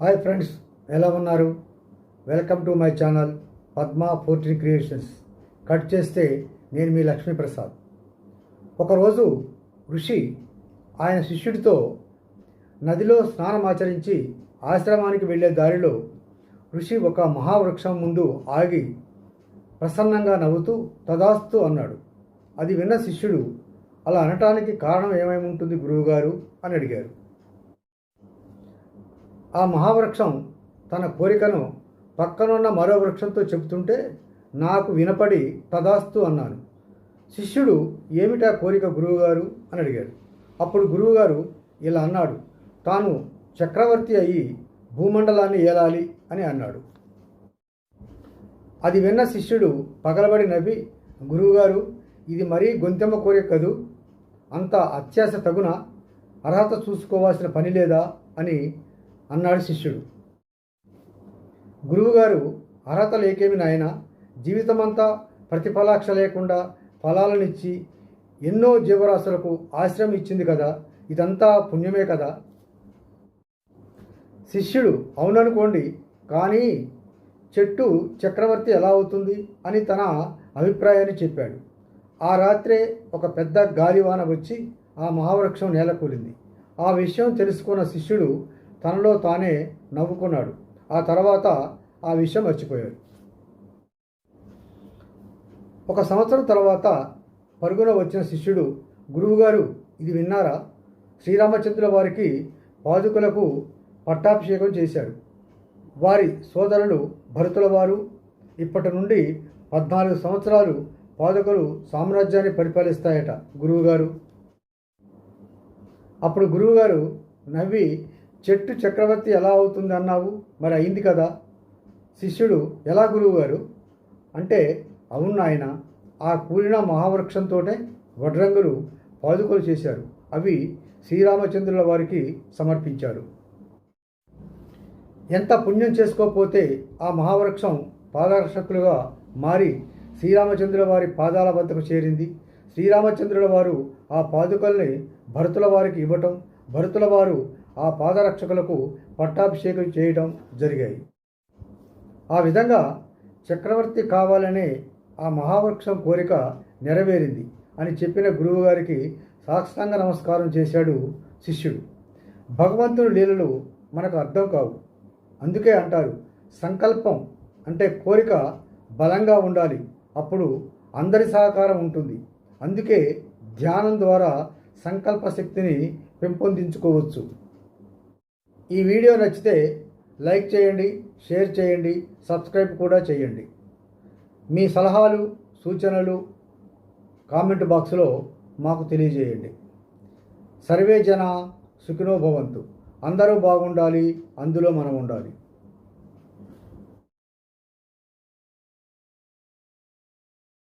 Hi friends ఎలా ఉన్నారు? Welcome to my channel Padma fourteen creations cut చేస్తే నేను మీ లక్ష్మీప్రసాద్. ఒకరోజు ఋషి ఆయన శిష్యుడితో నదిలో స్నానం ఆచరించి ఆశ్రమానికి వెళ్ళే దారిలో ఋషి ఒక మహావృక్షం ముందు ఆగి ప్రసన్నంగా నవ్వుతూ తదాస్తు అన్నాడు. అది విన్న శిష్యుడు అలా అనటానికి కారణం ఏమేమి ఉంటుంది గురువుగారు? అని అడిగారు. ఆ మహావృక్షం తన కోరికను పక్కనున్న మరో వృక్షంతో చెబుతుంటే నాకు వినపడి తదాస్తు అన్నాను. శిష్యుడు ఏమిటా కోరిక గురువుగారు? అని అడిగాడు. అప్పుడు గురువుగారు ఇలా అన్నాడు. తాను చక్రవర్తి అయి భూమండలాన్ని ఏలాలి? అని అన్నాడు. అది విన్న శిష్యుడు పగలబడి నవ్వి గురువుగారు ఇది మరీ గొంతెమ్మ కోరిక కదూ? అంత అత్యాశ తగున? అర్హత చూసుకోవాల్సిన పని లేదా? అని అన్నాడు శిష్యుడు. గురువుగారు అర్హత లేకేమి నాయన? జీవితమంతా ప్రతిఫలాక్ష లేకుండా ఫలాలనిచ్చి ఎన్నో జీవరాశులకు ఆశ్రయం ఇచ్చింది కదా? ఇదంతా పుణ్యమే కదా? శిష్యుడు అవుననుకోండి కానీ చెట్టు చక్రవర్తి ఎలా అవుతుంది అని తన అభిప్రాయాన్ని చెప్పాడు. ఆ రాత్రే ఒక పెద్ద గాలివాన వచ్చి ఆ మహావృక్షం నేలకూలింది. ఆ విషయం తెలుసుకున్న శిష్యుడు తనలో తానే నవ్వుకున్నాడు. ఆ తర్వాత ఆ విషయం మర్చిపోయాడు. ఒక సంవత్సరం తర్వాత పరుగున వచ్చిన శిష్యుడు గురువుగారు ఇది విన్నారా? శ్రీరామచంద్రుల వారికి పాదుకులకు పట్టాభిషేకం చేశాడు. వారి సోదరులు భరతుల వారు. ఇప్పటి నుండి పద్నాలుగు సంవత్సరాలు పాదుకలు సామ్రాజ్యాన్ని పరిపాలిస్తాయట గురువుగారు. అప్పుడు గురువుగారు నవ్వి చెట్టు చక్రవర్తి ఎలా అవుతుంది అన్నావు? మరి అయింది కదా. శిష్యుడు ఎలా గురువుగారు? అంటే అవును నాయన ఆ కూలిన మహావృక్షంతోనే వడ్రంగులు పాదుకలు చేశారు. అవి శ్రీరామచంద్రుల వారికి సమర్పించారు. ఎంత పుణ్యం చేసుకోకపోతే ఆ మహావృక్షం పాదరక్షకులుగా మారి శ్రీరామచంద్రుల వారి పాదాల వద్దకు చేరింది. శ్రీరామచంద్రుల వారు ఆ పాదుకల్ని భరతుల వారికి ఇవ్వటం భరతుల వారు ఆ పాదరక్షకులకు పట్టాభిషేకం చేయడం జరిగాయి. ఆ విధంగా చక్రవర్తి కావాలనే ఆ మహావృక్షం కోరిక నెరవేరింది అని చెప్పిన గురువుగారికి సాష్టాంగ నమస్కారం చేశాడు శిష్యుడు. భగవంతుని లీలలు మనకు అర్థం కావు. అందుకే అంటారు సంకల్పం అంటే కోరిక బలంగా ఉండాలి. అప్పుడు అందరి సహకారం ఉంటుంది. అందుకే ధ్యానం ద్వారా సంకల్ప శక్తిని పెంపొందించుకోవచ్చు. ఈ వీడియో నచ్చితే లైక్ చేయండి షేర్ చేయండి సబ్స్క్రైబ్ కూడా చేయండి. మీ సలహాలు సూచనలు కామెంట్ బాక్స్లో మాకు తెలియజేయండి. సర్వే జన సుఖినోభవంతు అందరూ బాగుండాలి అందులో మనం ఉండాలి.